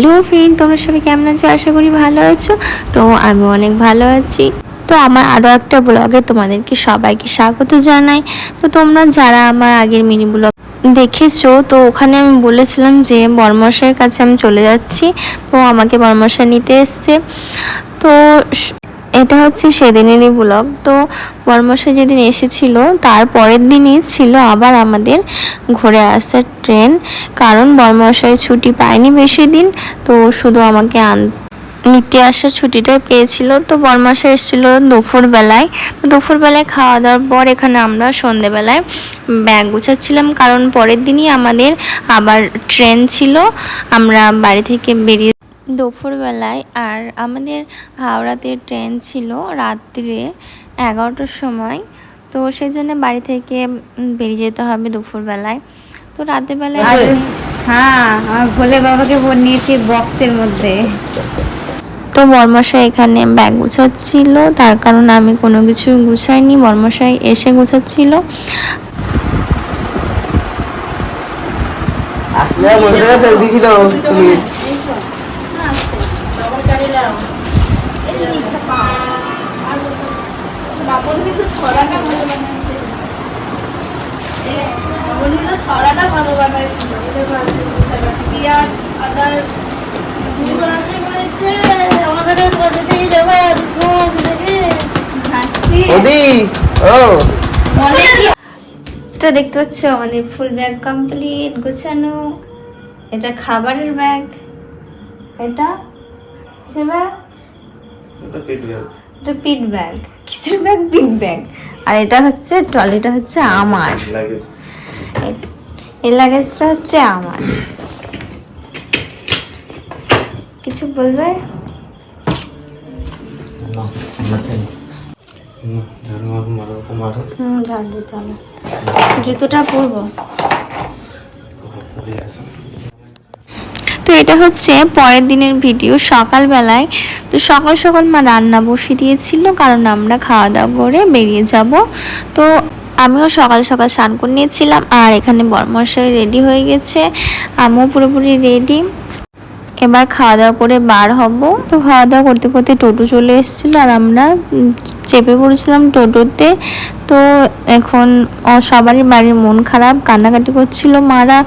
Hello friend তোমরা সবাই কেমন আছো? আশা করি ভালো আছো। তো আমি অনেক ভালো আছি। তো আমার আরও একটা ব্লগে তোমাদেরকে সবাইকে স্বাগত জানাই। তো তোমরা যারা আমার আগের মিনি ব্লগ দেখেছ, তো ওখানে আমি বলেছিলাম যে বর্মশের কাছে আমি চলে যাচ্ছি। তো আমাকে বর্মশা নিতে এসছে। তো এটা হচ্ছে সেদিনেরই ব্লগ তো বর্মশাই যেদিন এসেছিল, তার পরের দিনই ছিল আবার আমাদের ঘুরে আসার ট্রেন। কারণ বর্মশাই ছুটি পায়নি বেশি দিন, তো শুধু আমাকে আন, নিতে আসার ছুটিটাই পেয়েছিল। তো বর্মাসা এসেছিল দুপুরবেলায়। দুপুরবেলায় খাওয়া দাওয়ার পর এখানে আমরা সন্ধেবেলায় ব্যাগ গুছাচ্ছিলাম। কারণ পরের দিনই আমাদের আবার ট্রেন ছিল। আমরা বাড়ি থেকে বেরিয়ে দুপুরবেলায় আর আমাদের হাওড়াতে ট্রেন ছিল রাত্রে এগারোটার সময়। তো সেই জন্য বাড়ি থেকে বেরিয়ে যেতে হবে দুপুরবেলায়। তো রাতেরবেলায় হ্যাঁ আমার ভোলে বাবাকে ভোট নিয়েছি বক্সের মধ্যে। তো বর্মশাই এখানে ব্যাগ গুছাচ্ছিল তার কারণ আমি কোনো কিছু গুছাইনি বর্মশাই এসে গুছাচ্ছিল। আসলে ফেল দিয়েছিল তুমি ছড়াটা ভালো বানাইছিল। পেঁয়াজ আমাদের থেকে যাব তো দেখতে পাচ্ছ আমাদের ফুল ব্যাগ কমপ্লিট গোছানো। এটা খাবারের ব্যাগ। এটা কিসের ব্যাগ? এটা পিট ব্যাগ কিসের ব্যাগ? পিট ব্যাগ আর এটা হচ্ছে ট্রলিটা হচ্ছে আমার। এই- এই লাগেজটা হচ্ছে আমার। কিছু বলবে? জুতোটা পরবো। তো এটা হচ্ছে পরের দিনের ভিডিও সকালবেলায়। তো সকাল সকাল মা রান্না বসে দিয়েছিল, কারণ আমরা খাওয়া দাওয়া করে বেরিয়ে যাব। তো আমিও সকাল সকাল স্নান করে নিয়েছিলাম, আর এখানে বরমশাই রেডি হয়ে গেছে। আমিও পুরোপুরি রেডি এবার খাওয়া দাওয়া করে বার হব। তো খাওয়া দাওয়া করতে করতে টোটো চলে এসেছিল আর আমরা চেপে পড়েছিলাম টোটোতে। তো এখন সবারই বাড়ির মন খারাপ, কান্নাকাটি করছিল মারা।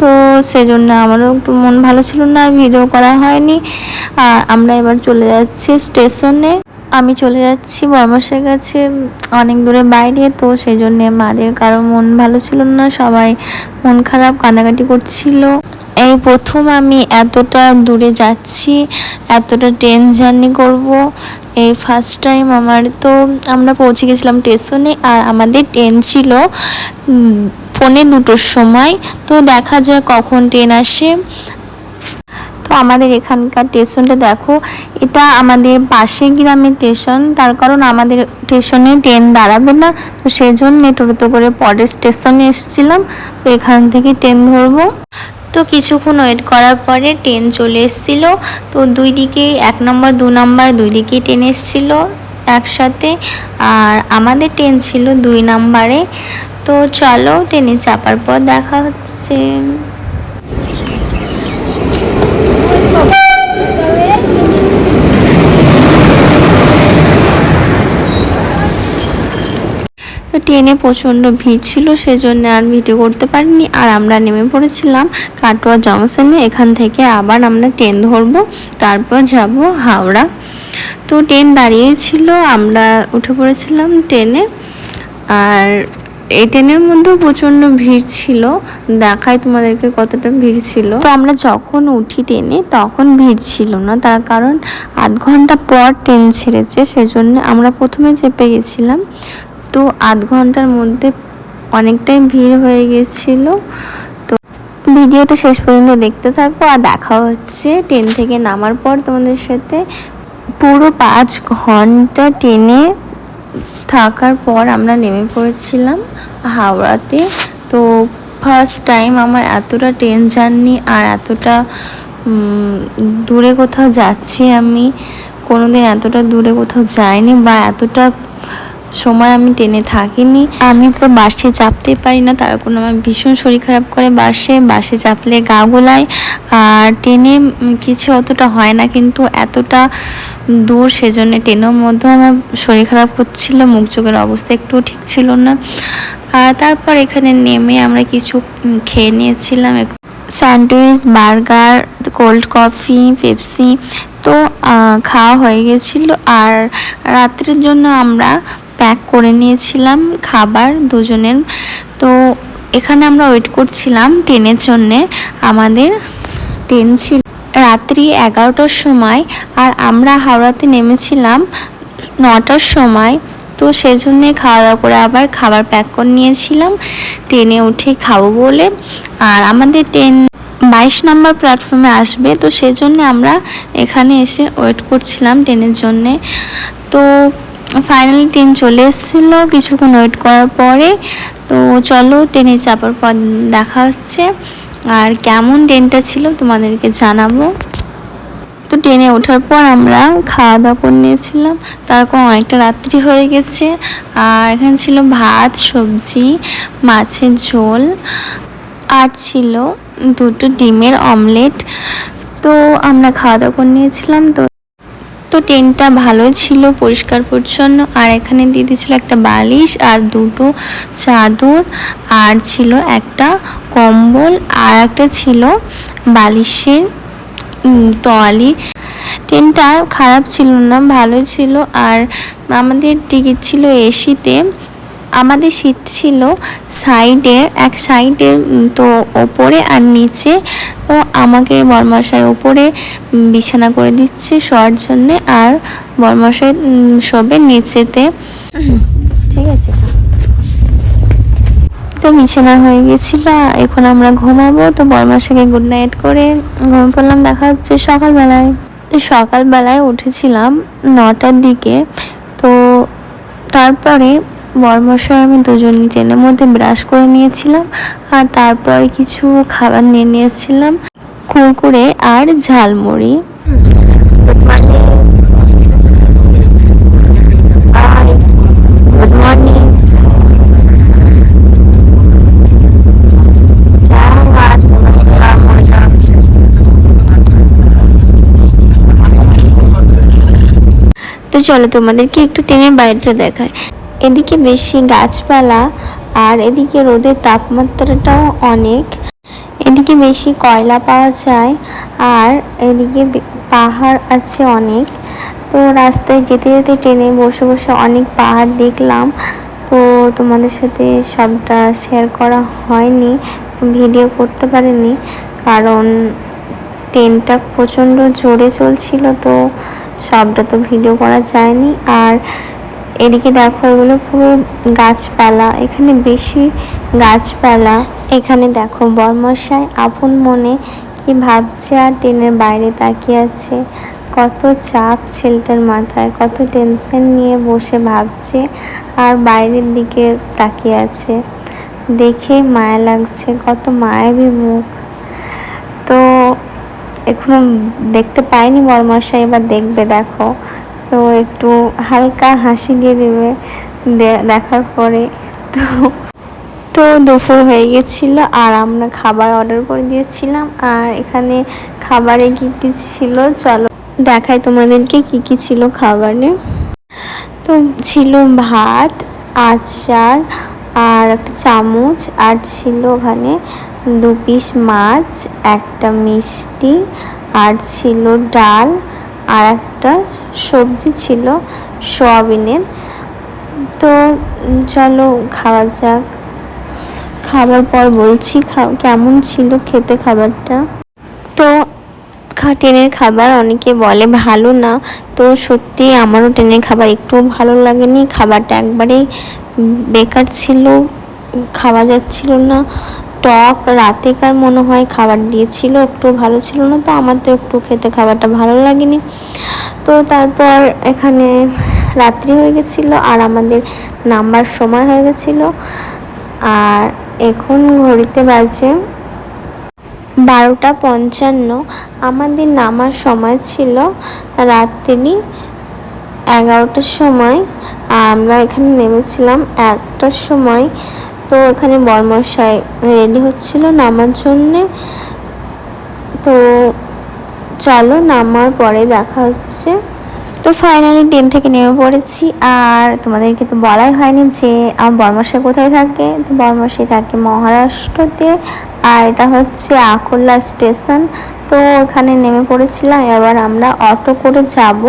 তো সেজন্য আমারও একটু মন ভালো ছিল না ভিডিও করা হয়নি। আর আমরা এবার চলে যাচ্ছি স্টেশনে। আমি চলে যাচ্ছি বর্মশের কাছে অনেক দূরে বাইরে, তো সেই জন্যে মাদের কারও মন ভালো ছিল না, সবাই মন খারাপ, কান্নাকাটি করছিল। এই প্রথম আমি এতটা দূরে যাচ্ছি, এতটা ট্রেন জার্নি করব। এই ফার্স্ট টাইম আমার তো আমরা পৌঁছে গেছিলাম স্টেশনে আর আমাদের ট্রেন ছিল পৌনে দুটোর সময়। তো দেখা যায় কখন ট্রেন আসে। তো আমাদের এখানকার স্টেশনটা দেখো, এটা আমাদের পাশে গ্রামের স্টেশন তার কারণ আমাদের স্টেশনে ট্রেন দাঁড়াবে না। তো সেই জন্য টোটোতে করে পরের স্টেশনে এসেছিলাম। তো এখান থেকে ট্রেন ধরবো। তো কিছুক্ষণ ওয়েট করার পরে ট্রেন চলে এসেছিল। তো দুই দিকে এক নম্বর দু নম্বর দুই দিকেই ট্রেন এসেছিল একসাথে। আর আমাদের ট্রেন ছিল দুই নম্বরে তো চলো ট্রেনে চাপার পর দেখা হচ্ছে তো ট্রেনে প্রচণ্ড ভিড় ছিল, সেজন্য আর ভিডিও করতে পারিনি। আর আমরা নেমে পড়েছিলাম কাটোয়া জংশনে, এখান থেকে আবার আমরা ট্রেন ধরবো, তারপর যাব হাওড়া। তো ট্রেন দাঁড়িয়েছিল আমরা উঠে পড়েছিলাম ট্রেনে। আর এই ট্রেনের মধ্যেও প্রচণ্ড ভিড় ছিল, দেখাই তোমাদেরকে কতটা ভিড় ছিল। তো আমরা যখন উঠি ট্রেনে, তখন ভিড় ছিল না, তার কারণ আধ ঘণ্টা পর ট্রেন ছেড়েছে, সেজন্য আমরা প্রথমে চেপে গেছিলাম। তো আধ ঘণ্টার মধ্যে অনেকটাই ভিড় হয়ে গেছিল। তো ভিডিওটা শেষ পর্যন্ত দেখতে থাকব আর দেখা হচ্ছে ট্রেন থেকে নামার পর তোমাদের সাথে। পুরো পাঁচ ঘণ্টা ট্রেনে থাকার পর আমরা নেমে পড়েছিলাম হাওড়াতে। তো ফার্স্ট টাইম আমার এতটা ট্রেন জার্নি আর এতটা দূরে কোথাও যাচ্ছি আমি, কোনোদিন এতটা দূরে কোথাও যাইনি বা এতটা সময় আমি ট্রেনে থাকিনি। আমি তো বাসে চাপতে পারি না, তার কোনো আমার ভীষণ শরীর খারাপ করে বাসে। বাসে চাপলে গা গোলায়, আর ট্রেনে কিছু অতটা হয় না, কিন্তু এতটা দূর সেজন্য ট্রেনের মধ্যেও আমার শরীর খারাপ হচ্ছিল, মুখ চোখের অবস্থা একটু ঠিক ছিল না। আর তারপর এখানে নেমে আমরা কিছু খেয়ে নিয়েছিলাম sandwich, burger, cold coffee, Pepsi, তো খাওয়া হয়ে গেছিল। আর রাত্রের জন্য আমরা প্যাক করে নিয়েছিলাম খাবার দুজনের। তো এখানে আমরা ওয়েট করছিলাম ট্রেনের জন্যে। আমাদের ট্রেন ছিল রাত্রি এগারোটার সময় আর আমরা হাওড়াতে নেমেছিলাম নটার সময়। তো সেজন্যে খাওয়া দাওয়া করে আবার খাবার প্যাক করে নিয়েছিলাম। ট্রেনে উঠে খাব বলে। আর আমাদের ট্রেন বাইশ নম্বর প্ল্যাটফর্মে আসবে। তো সেজন্য আমরা এখানে এসে ওয়েট করছিলাম ট্রেনের জন্যে। তো ফাইনালি ট্রেন চলে এসেছিল। কিছুক্ষণ ওয়েট করার পরে, তো চলো ট্রেনে চাপার পর দেখা হচ্ছে আর কেমন ট্রেনটা ছিল তোমাদেরকে জানাব। তো ট্রেনে ওঠার পর আমরা খাওয়া দাওয়া করে নিয়েছিলাম। তারপর অনেকটা রাত্রি হয়ে গেছে। আর এখানে ছিল ভাত, সবজি, মাছের ঝোল। আর ছিল দুটো ডিমের অমলেট তো আমরা খাওয়া দাওয়া করে নিয়েছিলাম। তো তো ট্রেনটা ভালোই ছিল, পরিষ্কার, পরিচ্ছন্ন। আর এখানে দিয়ে দিয়েছিল একটা বালিশ আর দুটো চাদর আর ছিল একটা কম্বল আর একটা ছিল বালিশের তোয়ালি। ট্রেনটা খারাপ ছিল না, ভালোই ছিল। আর আমাদের টিকিট ছিল এসিতে আমাদের সিট ছিল সাইডে, এক সাইডে তো ওপরে আর নিচে। তো আমাকে বরমশাই ওপরে বিছানা করে দিচ্ছে শোয়ার জন্যে আর বরমশাই শোবে নিচেতে। ঠিক আছে। তো বিছানা হয়ে গেছিল, এখন আমরা ঘুমাবো। তো বরমাসাকে গুড নাইট করে ঘুমিয়ে পড়লাম দেখা হচ্ছে সকালবেলায়। সকালবেলায় উঠেছিলাম নটার দিকে। তো তারপরে বরমশাই, আমি দুজনই ট্রেনের মধ্যে ব্রাশ করে নিয়েছিলাম আর তারপরে কিছু খাবার নিয়ে নিয়েছিলাম। কুরকুরে আর ঝালমুড়ি। তো চলো তোমাদেরকে একটু ট্রেনের বাইরেটা দেখায় এদিকে বেশি গাছপালা আর এদিকে রোদের তাপমাত্রাটাও অনেক। এদিকে বেশি কয়লা পাওয়া যায় আর এদিকে পাহাড় আছে অনেক। তো রাস্তায় যেতে যেতে ট্রেনে বসে বসে অনেক পাহাড় দেখলাম। তো তোমাদের সাথে সবটা শেয়ার করা হয়নি ভিডিও করতে পারিনি। কারণ ট্রেনটা প্রচণ্ড জোরে চলছিল, তো সবটা তো ভিডিও করা যায়নি। আর এদিকে দেখো, এগুলো পুরো গাছপালা, এখানে বেশি গাছপালা। এখানে দেখো, বর্মশাই আপন মনে কি ভাবছে আর ট্রেনের বাইরে তাকিয়ে আছে। কত চাপ ছেলেটার মাথায়, কত টেনশন নিয়ে বসে ভাবছে আর বাইরের দিকে তাকিয়ে আছে। দেখে মায়া লাগছে, কত মায়াবী মুখ। তো এখনও দেখতে পাইনি বরমাসা এবার দেখবে, দেখো। তো একটু হালকা হাসি দিয়ে দেবে দেখার পরে তো তো দুপুর হয়ে গেছিল আর আমরা খাবার অর্ডার করে দিয়েছিলাম আর এখানে খাবারে কি কি ছিল, চলো দেখাই তোমাদেরকে কি কি ছিল খাবারে। তো ছিল ভাত, আচার আর একটা চামচ আর ছিল ওখানে দু পিস মাছ, একটা মিষ্টি আর ছিল ডাল আর একটা সবজি ছিল, সোয়াবিনের। তো চলো খাওয়া যাক। খাবার পর বলছি কেমন ছিল খেতে খাবারটা? তো ট্রেনের খাবার অনেকে বলে ভালো না, তো সত্যি আমারও ট্রেনের খাবার একটুও ভালো লাগেনি। খাবারটা একবারেই বেকার ছিল, খাওয়া যাচ্ছিল না। টক রাতেকার মনে হয় খাবার দিয়েছিল একটু ভালো ছিল না, তো আমার তো একটু খেতে খাবারটা ভালো লাগেনি। তো তারপর এখানে রাত্রি হয়ে গেছিল আর আমাদের নাম্বার সময় হয়ে গেছিল। আর এখন ঘড়িতে বাজে বারোটা পঞ্চান্ন। আমাদের নামার সময় ছিল রাত্রি এগারোটার সময়। আর আমরা এখানে নেমেছিলাম একটার সময়। তো এখানে বর্মশাই রেডি হচ্ছিল নামার জন্যে। তো চলো নামার পরে দেখা হচ্ছে। তো ফাইনালি ট্রেন থেকে নেমে পড়েছি। আর তোমাদেরকে তো বলাই হয়নি যে আমার বর্মশাই কোথায় থাকে। তো বর্মশাই থাকে মহারাষ্ট্রতে। আর এটা হচ্ছে আকোলা স্টেশন। তো ওখানে নেমে পড়েছিলাম। এবার আমরা অটো করে যাব।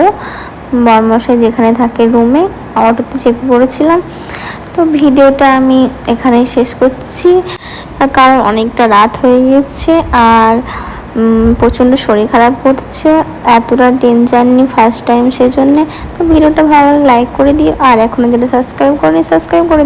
বর্মশাই যেখানে থাকে রুমে অটোতে চেপে পড়েছিলাম। তো ভিডিওটা আমি এখানে শেষ করছি। কারণ অনেকটা রাত হয়ে গিয়েছে আর প্রচণ্ড শরীর খারাপ করছে এতটা ডেঞ্জারনি জার্নি ফার্স্ট টাইম সেই জন্যে তো ভিডিওটা ভালো লাইক করে দিও, আর এখনও যেটা সাবস্ক্রাইব করেনি সাবস্ক্রাইব করে